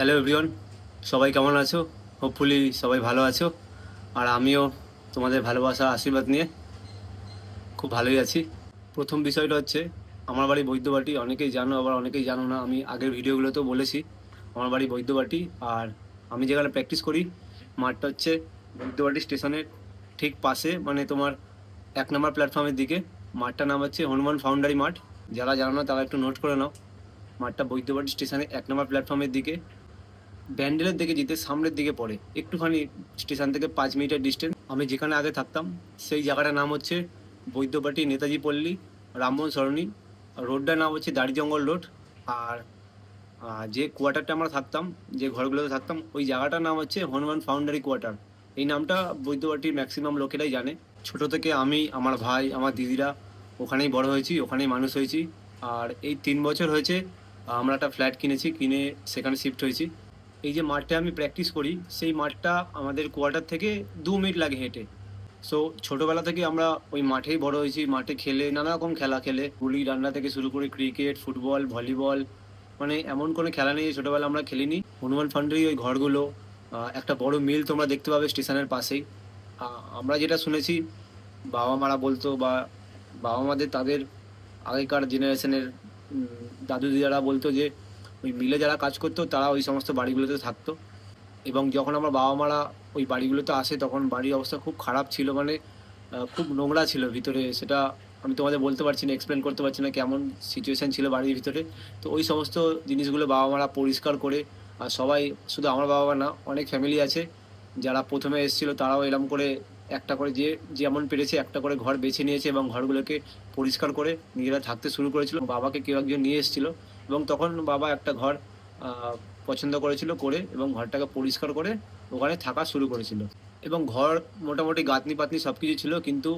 Hello everyone সবাই কেমন আছো? হোপফুলি সবাই ভালো আছো। আর আমিও তোমাদের ভালোবাসা আশীর্বাদ নিয়ে খুব ভালোই আছি। প্রথম বিষয়টা হচ্ছে, আমার বাড়ি বৈদ্যবাটি, অনেকেই জানো, আবার অনেকেই জানো না, আমি আগের ভিডিওগুলোতেও বলেছি, আমার বাড়ি বৈদ্যবাটি। আর আমি যেখানে প্র্যাকটিস করি, মাঠটা হচ্ছে বৈদ্যবাটি স্টেশনের ঠিক পাশে মানে তোমার এক নম্বর প্ল্যাটফর্মের দিকে। মাঠটার নাম হচ্ছে হনুমান ফাউন্ডারি মাঠ। যারা জানো না, তারা একটু নোট করে নাও। মাঠটা বৈদ্যবাটি স্টেশনে এক নম্বর প্ল্যাটফর্মের দিকে। ব্যান্ডেলের দিকে যেতে সামনের দিকে পড়ে। একটুখানি স্টেশন থেকে পাঁচ মিনিটের ডিস্টেন্স আমি যেখানে আগে থাকতাম, সেই জায়গাটার নাম হচ্ছে বৈদ্যবাটি নেতাজি পল্লী, রামমোহন সরণি। রোডটার নাম হচ্ছে দাড়ি জঙ্গল রোড। আর যে কোয়ার্টারটা আমরা থাকতাম, যে ঘরগুলোতে থাকতাম, ওই জায়গাটার নাম হচ্ছে হনুমান ফাউন্ডারি কোয়ার্টার। এই নামটা বৈদ্যবাটির ম্যাক্সিমাম লোকেরাই জানে। ছোট থেকে আমি, আমার ভাই, আমার দিদিরা ওখানেই বড় হয়েছি, ওখানেই মানুষ হয়েছি। আর এই তিন বছর হয়েছে, আমরা একটা ফ্ল্যাট কিনেছি, কিনে সেখানে শিফট হয়েছি। এই যে মাঠটা আমি প্র্যাকটিস করি, সেই মাঠটা আমাদের কোয়ার্টার থেকে দু মিনিট লাগে হেঁটে। সো ছোটোবেলা থেকে আমরা ওই মাঠেই বড় হয়েছি, মাঠে খেলে নানা রকম খেলা খেলে। গুলি ডান্ডা থেকে শুরু করে ক্রিকেট ফুটবল ভলিবল মানে এমন কোনো খেলা নেই ছোটোবেলা আমরা খেলিনি। হনুমান ফান্ডারি ওই ঘরগুলো একটা বড় মিল তোমরা দেখতে পাবে স্টেশনের পাশেই। আমরা যেটা শুনেছি, বাবা মারা বলতো বা বাবা মাদের তাদের আগেকার জেনারেশনের দাদু দিদারা বলতো যে ওই মিলে যারা কাজ করতো, তারা ওই সমস্ত বাড়িগুলোতে থাকতো। এবং যখন আমার বাবা মারা ওই বাড়িগুলোতে আসে, তখন বাড়ির অবস্থা খুব খারাপ ছিল মানে খুব নোংরা ছিল ভিতরে। সেটা আমি তোমাদের বলতে পারছি না এক্সপ্লেন করতে পারছি না কেমন সিচুয়েশান ছিল বাড়ির ভিতরে। তো ওই সমস্ত জিনিসগুলো বাবা মারা পরিষ্কার করে, আর সবাই, শুধু আমার বাবা মা না, অনেক ফ্যামিলি আছে। যারা প্রথমে এসেছিল, তারাও এরম করে একটা করে যে, যেমন পেরেছে, একটা করে ঘর বেছে নিয়েছে এবং ঘরগুলোকে পরিষ্কার করে নিজেরা থাকতে শুরু করেছিল। বাবাকে কেউ একজন নিয়ে এসেছিল। এবং তখন বাবা একটা ঘর পছন্দ করেছিল করে এবং ঘরটাকে পরিষ্কার করে ওখানে থাকা শুরু করেছিল। এবং ঘর মোটামুটি গাঁথনি পাতনি সব কিছু ছিল, কিন্তু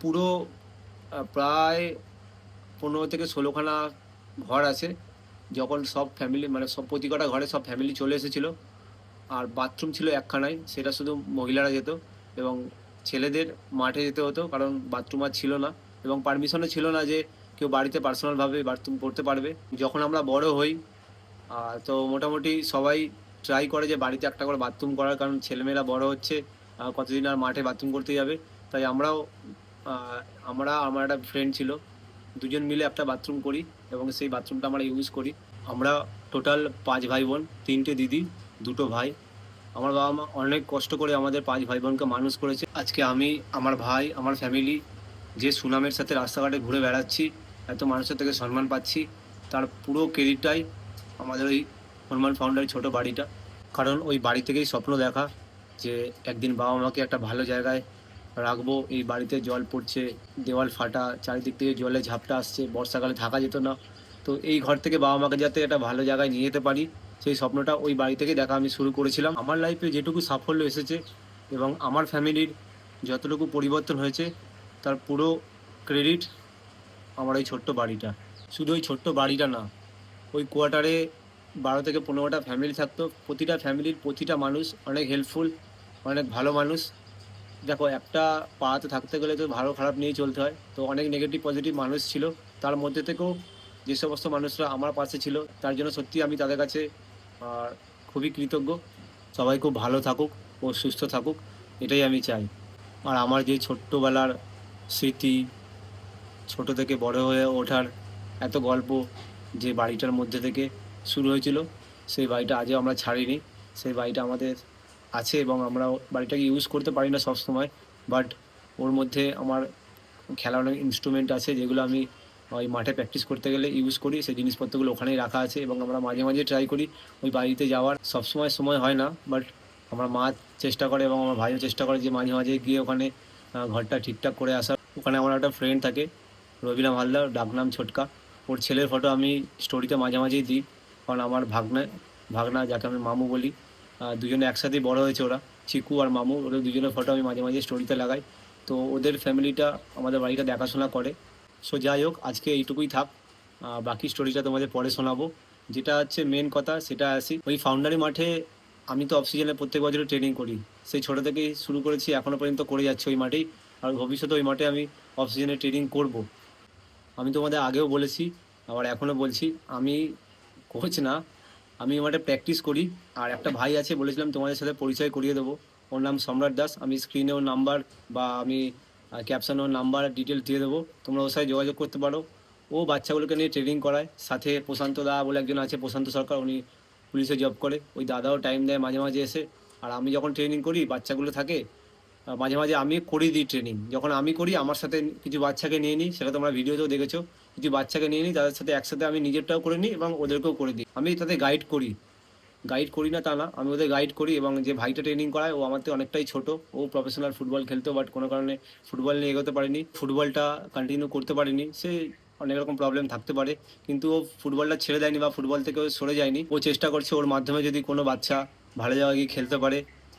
পুরো প্রায় পনেরো থেকে ষোলোখানা ঘর আছে, যখন সব ফ্যামিলি মানে সব প্রতি কটা ঘরে সব ফ্যামিলি চলে এসেছিল। আর বাথরুম ছিল একখানায়, সেটা শুধু মহিলারা যেত এবং ছেলেদের মাঠে যেতে হতো, কারণ বাথরুম আর ছিল না। এবং পারমিশনও ছিল না যে কেউ বাড়িতে পার্সোনালভাবে বাথরুম করতে পারবে। যখন আমরা বড় হই তো মোটামুটি সবাই ট্রাই করে যে বাড়িতে একটা করে বাথরুম করার, কারণ ছেলেমেয়েরা বড় হচ্ছে কতদিন আর মাঠে বাথরুম করতে যাবে। তাই আমরাও আমরা, আমার একটা ফ্রেন্ড ছিল, দুজন মিলে একটা বাথরুম করি এবং সেই বাথরুমটা আমরা ইউজ করি। আমরা টোটাল পাঁচ ভাই বোন তিনটে দিদি, দুটো ভাই। আমার বাবা মা অনেক কষ্ট করে আমাদের পাঁচ ভাই বোনকে মানুষ করেছে। আজকে আমি, আমার ভাই, আমার ফ্যামিলি যে সুনামের সাথে রাস্তাঘাটে ঘুরে বেড়াচ্ছি এত মানুষের থেকে সম্মান পাচ্ছি। তার পুরো ক্রেডিটটাই আমাদের ওই হনুমান ফাউন্ডারি ছোট বাড়িটা। কারণ ওই বাড়ি থেকেই স্বপ্ন দেখা যে একদিন বাবা মাকে একটা ভালো জায়গায় রাখব। এই বাড়িতে জল পড়ছে, দেওয়াল ফাটা, চারিদিক থেকে জলে ঝাপটা আসছে, বর্ষাকালে থাকা যেত না। তো এই ঘর থেকে বাবা মাকে যাতে একটা ভালো জায়গায় নিয়ে যেতে পারি, সেই স্বপ্নটা ওই বাড়ি থেকে দেখা আমি শুরু করেছিলাম। আমার লাইফে যেটুকু সাফল্য এসেছে এবং আমার ফ্যামিলির যতটুকু পরিবর্তন হয়েছে, তার পুরো ক্রেডিট আমার ওই ছোট্ট বাড়িটা। শুধু ওই ছোট্ট বাড়িটা না, ওই কোয়ার্টারে বারো থেকে পনেরোটা ফ্যামিলি থাকতো। প্রতিটা ফ্যামিলির প্রতিটা মানুষ অনেক হেল্পফুল অনেক ভালো মানুষ। দেখো, একটা পাড়াতে থাকতে গেলে তো ভালো খারাপ নিয়েই চলতে হয়। তো অনেক নেগেটিভ পজিটিভ মানুষ ছিল। তার মধ্যে থেকেও যে সমস্ত মানুষরা আমার পাশে ছিল, তার জন্য সত্যি আমি তাদের কাছে খুবই কৃতজ্ঞ। সবাই খুব ভালো থাকুক ও সুস্থ থাকুক, এটাই আমি চাই। আর আমার যে ছোট্টবেলার স্মৃতি ছোট থেকে বড় হয়ে ওঠার এত গল্প যে বাড়িটার মধ্যে থেকে শুরু হয়েছিল, সেই বাড়িটা আজও আমরা ছাড়িনি। সেই বাড়িটা আমাদের আছে এবং আমরা বাড়িটাকে ইউজ করতে পারি না সবসময় বাট ওর মধ্যে আমার খেলার অনেক ইনস্ট্রুমেন্ট আছে যেগুলো আমি ওই মাঠে প্র্যাকটিস করতে গেলে ইউজ করি। সেই জিনিসপত্রগুলো ওখানেই রাখা আছে এবং আমরা মাঝে মাঝে ট্রাই করি ওই বাড়িতে যাওয়ার। সবসময় সময় হয় না বাট আমার মা চেষ্টা করে এবং আমার ভাইও চেষ্টা করে যে মাঝে মাঝে গিয়ে ওখানে ঘরটা ঠিকঠাক করে আসার। ওখানে আমার একটা ফ্রেন্ড থাকে রবিরাম হালদার ডাকনাম ছোটকা। ওর ছেলের ফটো আমি স্টোরিতে মাঝে মাঝেই দিই। কারণ আমার ভাগনা ভাগনা, যাকে আমি মামু বলি দুজনে একসাথেই বড় হয়েছে ওরা, চিকু আর মামু। ওদের দুজনের ফটো আমি মাঝে মাঝে স্টোরিতে লাগাই। তো ওদের ফ্যামিলিটা আমাদের বাড়িটা দেখাশোনা করে। সো যাই হোক, আজকে এইটুকুই থাক। বাকি স্টোরিটা তোমাদের পরে শোনাবো। যেটা হচ্ছে মেন কথা, সেটা আসি। ওই ফাউন্ডারি মাঠে আমি তো অক্সিজেনে প্রত্যেক বছরই ট্রেনিং করি। সেই ছোটো থেকেই শুরু করেছি এখনও পর্যন্ত করে যাচ্ছি ওই মাঠেই। আর ভবিষ্যতে ওই মাঠে আমি অক্সিজেনে ট্রেনিং করব। আমি তোমাদের আগেও বলেছি, আবার এখনও বলছি, আমি কোচ না, আমি মাঠে প্র্যাকটিস করি, আর একটা ভাই আছে বলেছিলাম তোমাদের সাথে পরিচয় করিয়ে দেবো। ওর নাম সম্রাট দাস, আমি স্ক্রিনে ওর নাম্বার বা আমি ক্যাপশনে ওর নাম্বার ডিটেল দিয়ে দেবো। তোমরা ওর সাথে যোগাযোগ করতে পারো। ও বাচ্চাগুলোকে নিয়ে ট্রেনিং করায়, সাথে প্রশান্ত দা বলে একজন আছে, প্রশান্ত সরকার, উনি পুলিশে জব করে। ওই দাদাও টাইম দেয় মাঝে মাঝে এসে। আর আমি যখন ট্রেনিং করি, বাচ্চাগুলো থাকে মাঝে মাঝে আমি করিয়ে দিই ট্রেনিং যখন আমি করি, আমার সাথে কিছু বাচ্চাকে নিয়ে নিই, সেটা তোমরা ভিডিওতেও দেখেছ। কিছু বাচ্চাকে নিয়ে নিই, তাদের সাথে একসাথে আমি নিজেরটাও করে নিই এবং ওদেরকেও করে দিই। আমি তাদের গাইড করি। গাইড করি না তা না, আমি ওদের গাইড করি এবং যে ভাইটা ট্রেনিং করায়, ও আমার অনেকটাই ছোট। ও প্রফেশনাল ফুটবল খেলতো বাট কোনো কারণে ফুটবল নিয়ে এগোতে পারেনি ফুটবলটা কন্টিনিউ করতে পারেনি। সে অনেক রকম প্রবলেম থাকতে পারে, কিন্তু ও ফুটবলটা ছেড়ে দেয়নি বা ফুটবল থেকে সরে যায়নি। ও চেষ্টা করছে ওর মাধ্যমে যদি কোনো বাচ্চা ভালো জায়গায় গিয়ে খেলতে পারে।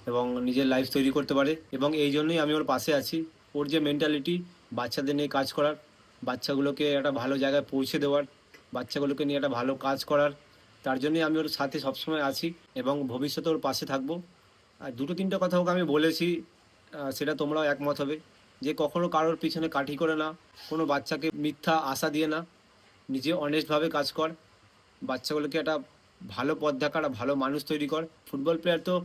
এবং নিজের লাইফ তৈরি করতে পারে এবং এই জন্যই আমি ওর পাশে আছি। ওর যে মেন্টালিটি বাচ্চাদের নিয়ে কাজ করার, বাচ্চাগুলোকে একটা ভালো জায়গায় পৌঁছে দেওয়ার, বাচ্চাগুলোকে নিয়ে একটা ভালো কাজ করার, তার জন্যই আমি ওর সাথে সবসময় আছি এবং ভবিষ্যতে ওর পাশে থাকব। আর দুটো তিনটা কথা ওকে আমি বলেছি সেটা তোমরাও একমত হবে যে কখনো কারোর পিছনে কাঠি করে না, কোনো বাচ্চাকে মিথ্যা আশা দিয়ে না, নিজে অনেস্টভাবে কাজ কর, বাচ্চাগুলোকে একটা ভালো পথ দেখা একটা ভালো মানুষ তৈরি কর। ফুটবল প্লেয়ার তো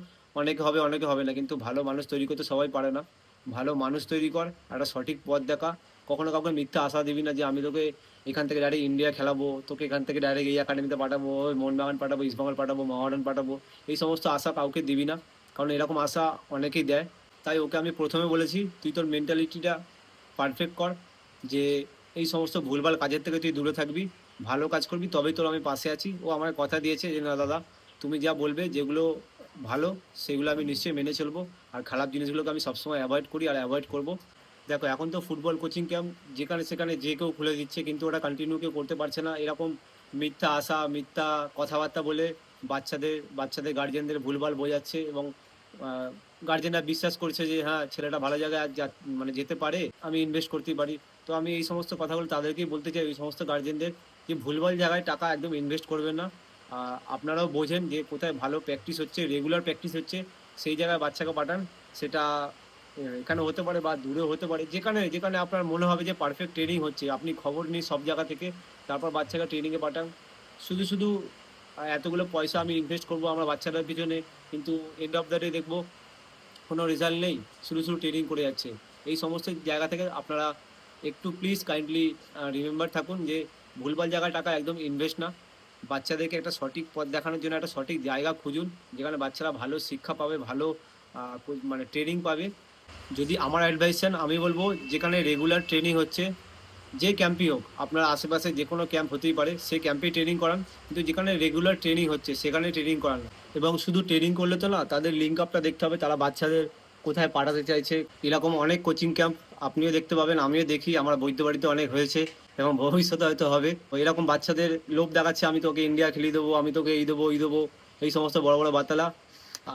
অনেকে হবে অনেকে হবে না। কিন্তু ভালো মানুষ তৈরি করতে সবাই পারে না। ভালো মানুষ তৈরি কর, একটা সঠিক পথ দেখা। কখনো কাউকে মিথ্যা আশা দিবি না যে আমি তোকে এখান থেকে ডাইরেক্ট ইন্ডিয়া খেলাবো, তোকে এখান থেকে ডাইরেক্ট এই একাডেমিতে পাঠাবো মোহনবাগান পাঠাবো ইস্টবেঙ্গল পাঠাবো মহারান পাঠাবো। এই সমস্ত আশা কাউকে দিবি না। কারণ এরকম আশা অনেকেই দেয়। তাই ওকে আমি প্রথমে বলেছি, তুই তোর মেন্টালিটিটা পারফেক্ট কর যে এই সমস্ত ভুলভাল কাজের থেকে তুই দূরে থাকবি। ভালো কাজ করবি, তবেই তোর আমি পাশে আছি। ও আমার কথা দিয়েছে যে, না দাদা, তুমি যা বলবে, যেগুলো ভালো, সেগুলো আমি নিশ্চয়ই মেনে চলবো। আর খারাপ জিনিসগুলোকে আমি সবসময় অ্যাভয়েড করি আর অ্যাভয়েড করব। দেখো, এখন তো ফুটবল কোচিং ক্যাম্প যেখানে সেখানে যে কেউ খুলে দিচ্ছে, কিন্তু ওটা কন্টিনিউ কেউ করতে পারছে না। এরকম মিথ্যা আশা, মিথ্যা কথাবার্তা বলে বাচ্চাদের বাচ্চাদের গার্জেনদের ভুলভাল বোঝাচ্ছে এবং গার্জেনরা বিশ্বাস করছে যে হ্যাঁ ছেলেটা ভালো জায়গায় মানে যেতে পারে, আমি ইনভেস্ট করতেই পারি। তো আমি এই সমস্ত কথাগুলো তাদেরকেই বলতে চাই, এই সমস্ত গার্জেনদের যে ভুলভাল জায়গায় টাকা একদম ইনভেস্ট করবেন না। আপনারাও বোঝেন যে কোথায় ভালো প্র্যাকটিস হচ্ছে রেগুলার প্র্যাকটিস হচ্ছে, সেই জায়গায় বাচ্চাকে পাঠান। সেটা এখানে হতে পারে বা দূরেও হতে পারে যেখানে যেখানে আপনার মনে হবে যে পারফেক্ট ট্রেনিং হচ্ছে। আপনি খবর নিন সব জায়গা থেকে তারপর বাচ্চাকে ট্রেনিংয়ে পাঠান। শুধু শুধু এতগুলো পয়সা আমি ইনভেস্ট করব আমার বাচ্চাটার পিছনে, কিন্তু এন্ড অফ দ্য ডে দেখব কোনো রেজাল্ট নেই, শুধু শুধু ট্রেনিং করে যাচ্ছে। এই সমস্ত জায়গা থেকে আপনারা একটু প্লিজ কাইন্ডলি রিমেম্বার থাকুন যে ভুলভাল জায়গায় টাকা একদম ইনভেস্ট না। বাচ্চাদেরকে একটা সঠিক পথ দেখানোর জন্য একটা সঠিক জায়গা খুঁজুন, যেখানে বাচ্চারা ভালো শিক্ষা পাবে, ভালো মানে ট্রেনিং পাবে। যদি আমার অ্যাডভাইসেন আমি বলব যেখানে রেগুলার ট্রেনিং হচ্ছে, যে ক্যাম্পই হোক, আপনার আশেপাশে যে কোনো ক্যাম্প হতেই পারে, সেই ক্যাম্পেই ট্রেনিং করান। কিন্তু যেখানে রেগুলার ট্রেনিং হচ্ছে, সেখানে ট্রেনিং করান এবং শুধু ট্রেনিং করলে তো না, তাদের লিঙ্ক আপটা দেখতে হবে, তারা বাচ্চাদের কোথায় পাঠাতে চাইছে। এরকম অনেক কোচিং ক্যাম্প আপনিও দেখতে পাবেন, আমিও দেখি, আমার বৈদ্য বাড়িতে অনেক হয়েছে এবং ভবিষ্যতে হয়তো হবে। এরকম বাচ্চাদের লোভ দেখাচ্ছে, আমি তোকে ইন্ডিয়া খেলিয়ে দেবো, আমি তোকে এই দেবো এই দেবো, এই সমস্ত বড় বড় বাতালা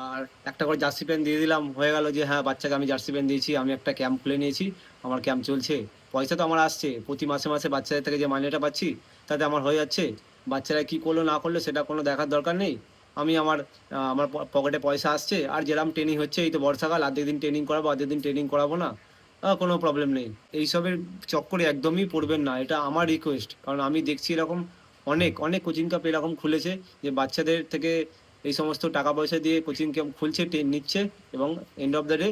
আর একটা করে জার্সি প্যান্ট দিয়ে দিলাম, হয়ে গেল যে হ্যাঁ বাচ্চাকে আমি জার্সি প্যান্ট দিয়েছি, আমি একটা ক্যাম্প খুলে নিয়েছি, আমার ক্যাম্প চলছে। পয়সা তো আমার আসছে, প্রতি মাসে মাসে বাচ্চাদের থেকে যে মাইনেটা পাচ্ছি, তাতে আমার হয়ে যাচ্ছে। বাচ্চারা কি করল না করল সেটা কোনো দেখার দরকার নেই। আমি আমার আমার পকেটে পয়সা আসছে, আর যেরকম ট্রেনিং হচ্ছে, এই তো বর্ষাকাল অর্ধেক দিন ট্রেনিং করাবো অর্ধেক দিন ট্রেনিং করাবো না। কোনো প্রবলেম নেই। এইসবের চক্করে একদমই পড়বেন না, এটা আমার রিকোয়েস্ট কারণ আমি দেখছি এরকম অনেক অনেক কোচিং ক্যাম্প এরকম খুলেছে যে বাচ্চাদের থেকে এই সমস্ত টাকা পয়সা দিয়ে কোচিং ক্যাম্প খুলছে ট্রেন নিচ্ছে এবং end of the day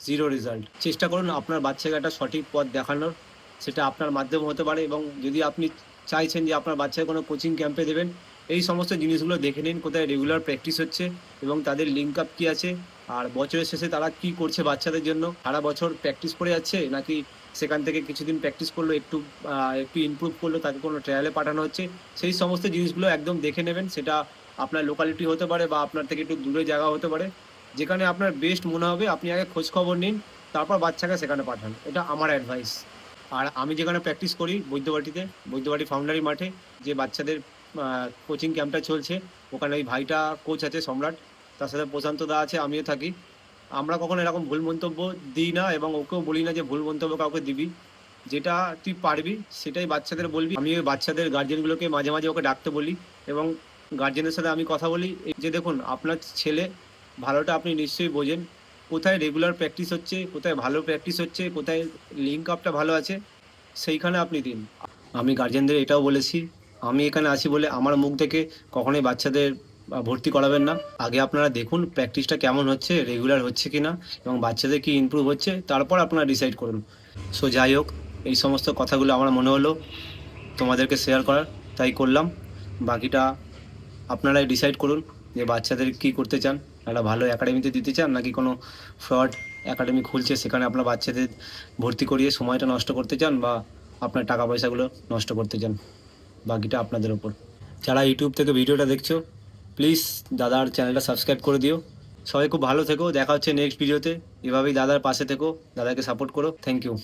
zero result চেষ্টা করুন আপনার বাচ্চাকে একটা সঠিক পথ দেখানোর, সেটা আপনার মাধ্যমে হতে পারে এবং যদি আপনি চাইছেন যে আপনার বাচ্চাকে কোনো কোচিং ক্যাম্পে দেবেন, এই সমস্ত জিনিসগুলো দেখে নিন কোথায় রেগুলার প্র্যাকটিস হচ্ছে এবং তাদের লিঙ্ক আপ কী আছে। আর বছরের শেষে তারা কি করছে বাচ্চাদের জন্য? সারা বছর প্র্যাকটিস করে যাচ্ছে? নাকি সেখান থেকে কিছুদিন প্র্যাকটিস করল, একটু একটু ইমপ্রুভ করল, তাকে কোনো ট্রায়ালে পাঠানো হচ্ছে? সেই সমস্ত জিনিসগুলো একদম দেখে নেবেন। সেটা আপনার লোকালিটি হতে পারে বা আপনার থেকে একটু দূরে জায়গা হতে পারে। যেখানে আপনার বেস্ট মনে হবে, আপনি আগে খোঁজ খবর নিন, তারপর বাচ্চাকে সেখানে পাঠান। এটা আমার অ্যাডভাইস আর আমি যেখানে প্র্যাকটিস করি, বৈদ্যবাটিতে, বৈদ্যবাটি ফাউন্ডারি মাঠে, যে বাচ্চাদের কোচিং ক্যাম্পটা চলছে, ওখানে ওই ভাইটা কোচ আছে, সম্রাট। তার সাথে প্রশান্ত দা আছে, আমিও থাকি। আমরা কখনো এরকম ভুল মন্তব্য দিই না এবং ওকেও বলি না যে ভুল মন্তব্য কাউকে দিবি। যেটা তুই পারবি, সেটাই বাচ্চাদের বলবি। আমি ওই বাচ্চাদের গার্জেনগুলোকে মাঝে মাঝে ওকে ডাকতে বলি এবং গার্জেনের সাথে আমি কথা বলি। যে দেখুন, আপনার ছেলে ভালোটা আপনি নিশ্চয়ই বোঝেন। কোথায় রেগুলার প্র্যাকটিস হচ্ছে, কোথায় ভালো প্র্যাকটিস হচ্ছে, কোথায় লিঙ্ক আপটা ভালো আছে, সেইখানে আপনি দিন। আমি গার্জেনদের এটাও বলেছি, আমি এখানে আছি বলে আমার মুখ থেকে কখনোই বাচ্চাদের ভর্তি করাবেন না। আগে আপনারা দেখুন প্র্যাকটিসটা কেমন হচ্ছে রেগুলার হচ্ছে কি না এবং বাচ্চাদের কি ইমপ্রুভ হচ্ছে, তারপর আপনারা ডিসাইড করুন। সো যাই হোক, এই সমস্ত কথাগুলো আমার মনে হলো তোমাদেরকে শেয়ার করার, তাই করলাম। বাকিটা আপনারাই ডিসাইড করুন যে বাচ্চাদের কি করতে চান। একটা ভালো একাডেমিতে দিতে চান নাকি কোনো ফ্রড একাডেমি খুলছে, সেখানে আপনার বাচ্চাদের ভর্তি করিয়ে সময়টা নষ্ট করতে চান বা আপনার টাকা পয়সাগুলো নষ্ট করতে চান। বাকিটা আপনাদের ওপর যারা ইউটিউব থেকে ভিডিওটা দেখছ প্লিজ দাদার চ্যানেলটা সাবস্ক্রাইব করে দিও। সবাই খুব ভালো থেকো, দেখা হচ্ছে নেক্সট ভিডিওতে এভাবেই দাদার পাশে থেকো, দাদাকে সাপোর্ট করো। Thank you